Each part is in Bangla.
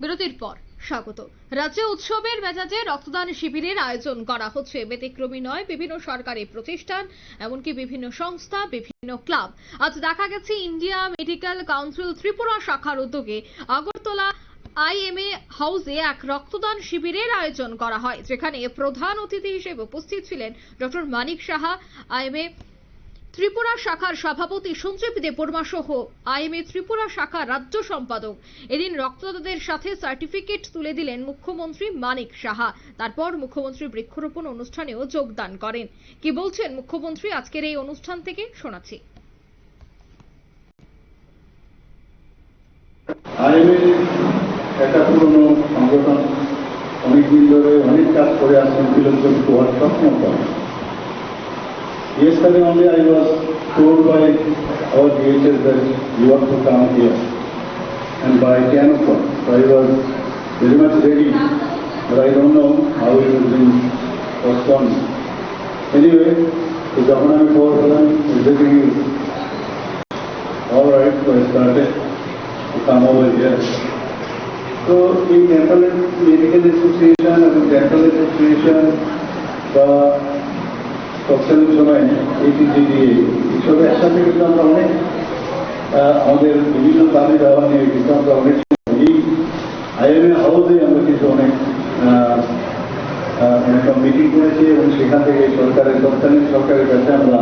বিরতির পর স্বাগত। রাজ্যে উৎসবের মেজাজে রক্তদান শিবিরের আয়োজন করা হচ্ছে। ব্যতিক্রমী নয়, বিভিন্ন সরকারি প্রতিষ্ঠান, এমনকি বিভিন্ন সংস্থা, বিভিন্ন ক্লাব। আজ দেখা গেছে ইন্ডিয়া মেডিকেল কাউন্সিল ত্রিপুরা শাখার উদ্যোগে আগরতলা আইএমএ হাউসে এক রক্তদান শিবিরের আয়োজন করা হয়, যেখানে প্রধান অতিথি হিসেবে উপস্থিত ছিলেন ডক্টর মানিক সাহা, আইএমএ ত্রিপুরা শাখার সভাপতি সঞ্জীব দেববর্মা সহ আইএমএ ত্রিপুরা শাখা রাজ্য সম্পাদক। এদিন রক্তদাতাদের সাথে সার্টিফিকেট তুলে দিলেন মুখ্যমন্ত্রী মানিক সাহা। তারপর মুখ্যমন্ত্রী বৃক্ষরোপণ অনুষ্ঠানেও যোগদান করেন। কি বলছেন মুখ্যমন্ত্রী? আজকের এই অনুষ্ঠান থেকে শোনাচ্ছি। অনেক কাজ করে আসছেন Yesterday only I was told by our DHS that you have to come here. And by 10 o'clock, I was very much ready, but I don't know how it will be postponed. Anyway, the governor before everything is alright, so I started to come over here. So in Dental Medical Association and Dental Association, the তৎকালীন সময়ে এটিজিডি এইসব একসাথে কিন্তু আমরা অনেক আমাদের বিভিন্ন দাবি দেওয়া নিয়ে কিন্তু আমরা অনেক। এই আইএমএ হাউসে আমরা কিন্তু অনেক আহ, মিটিং করেছি এবং সেখান থেকে সরকারের তৎকালীন সরকারের কাছে আমরা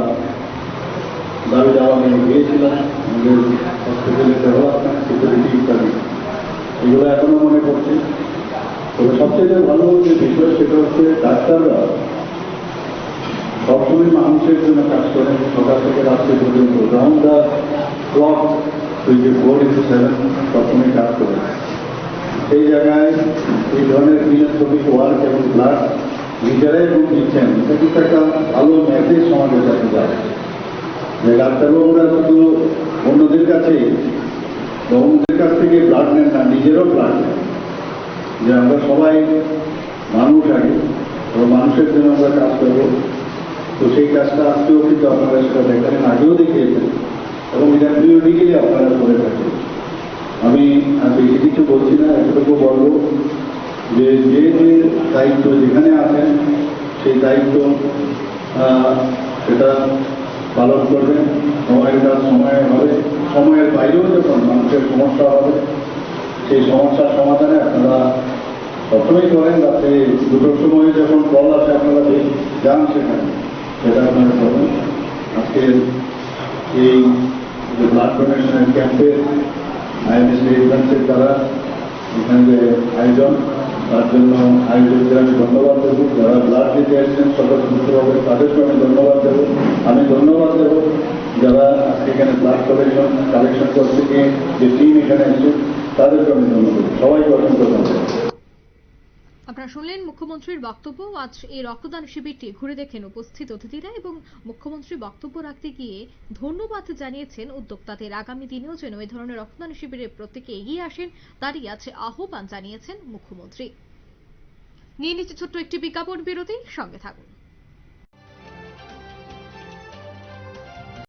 দাবি দেওয়া নিয়ে গিয়েছিলাম। আমাদের হসপিটালের ডেভেলপমেন্ট সিকিউরিটি ইত্যাদি। এগুলো এখনও মনে পড়ছে। তবে সবচেয়ে ভালো যে বিষয় সেটা হচ্ছে ডাক্তাররা সবসময় মানুষের জন্য কাজ করেন সকাল থেকে রাত্রি পর্যন্ত রাউন্ড দ্য ক্লক যে ফোর ইন্টু সেভেন সবসময় কাজ করেন সেই জায়গায় এই ধরনের ফিলান্থ্রপিক ওয়ার্ক এবং ব্লাড নিজেরাই রূপ দিচ্ছেন এটা কিন্তু একটা ভালো মেসেজ সমাজের কাছে যায়। যে ডাক্তারবাবুরা শুধু অন্যদের কাছে অন্যদের কাছ থেকে ব্লাড নেন না, নিজেরও ব্লাড নেন। যে আমরা সবাই মানুষ আগে এবং মানুষের জন্য আমরা কাজ করব। তো সেই কাজটা আজকেও কিন্তু আপনারা সেটা দেখালেন, আগেও দেখিয়েছেন এবং এটা পিরিয়ডিক্যালি আপনারা করে থাকেন। আমি বেশি কিছু বলছি না, এতটুকু বলব যে যে যে দায়িত্ব যেখানে আছেন, সেই দায়িত্ব সেটা পালন করবেন সময়ের কাজ সময়ে হবে, সময়ের বাইরেও যখন মানুষের সমস্যা হবে, সেই সমস্যার সমাধানে আপনারা সবসময় করেন রাতে দুটোর সময় যখন কল আসে, আপনারা যান সেখানে। আজকে এই ব্লাড ডোনেশনের ক্যাম্পের আইএমএসি ইভেন্টসের দ্বারা এখানে যে আয়োজন তার জন্য আয়োজকদের আমি ধন্যবাদ দেবো। যারা ব্লাড দিতে এসেছেন স্বতঃস্ফূর্তভাবে তাদেরকে আমি ধন্যবাদ দেবো। আমি ধন্যবাদ দেবো যারা আজকে এখানে ব্লাড কালেকশন কালেকশন করতে গিয়ে যে টিম এখানে এসেছে তাদেরকে আমি ধন্যবাদ সবাইকে অসংখ্য ধন্যবাদ। আপনারা শুনলেন মুখ্যমন্ত্রীর বক্তব্য। আজ এই রক্তদান শিবিরটি ঘুরে দেখেন উপস্থিত অতিথিরা এবং মুখ্যমন্ত্রী বক্তব্য রাখতে গিয়ে ধন্যবাদ জানিয়েছেন উদ্যোক্তাদের। আগামী দিনেও যেন এ ধরনের রক্তদান শিবিরে প্রত্যেকে এগিয়ে আসেন, তারই আছে আহ্বান জানিয়েছেন মুখ্যমন্ত্রী। নিয়ে নিচ্ছে ছোট্ট একটি বিজ্ঞাপন বিরতি, সঙ্গে থাকুন।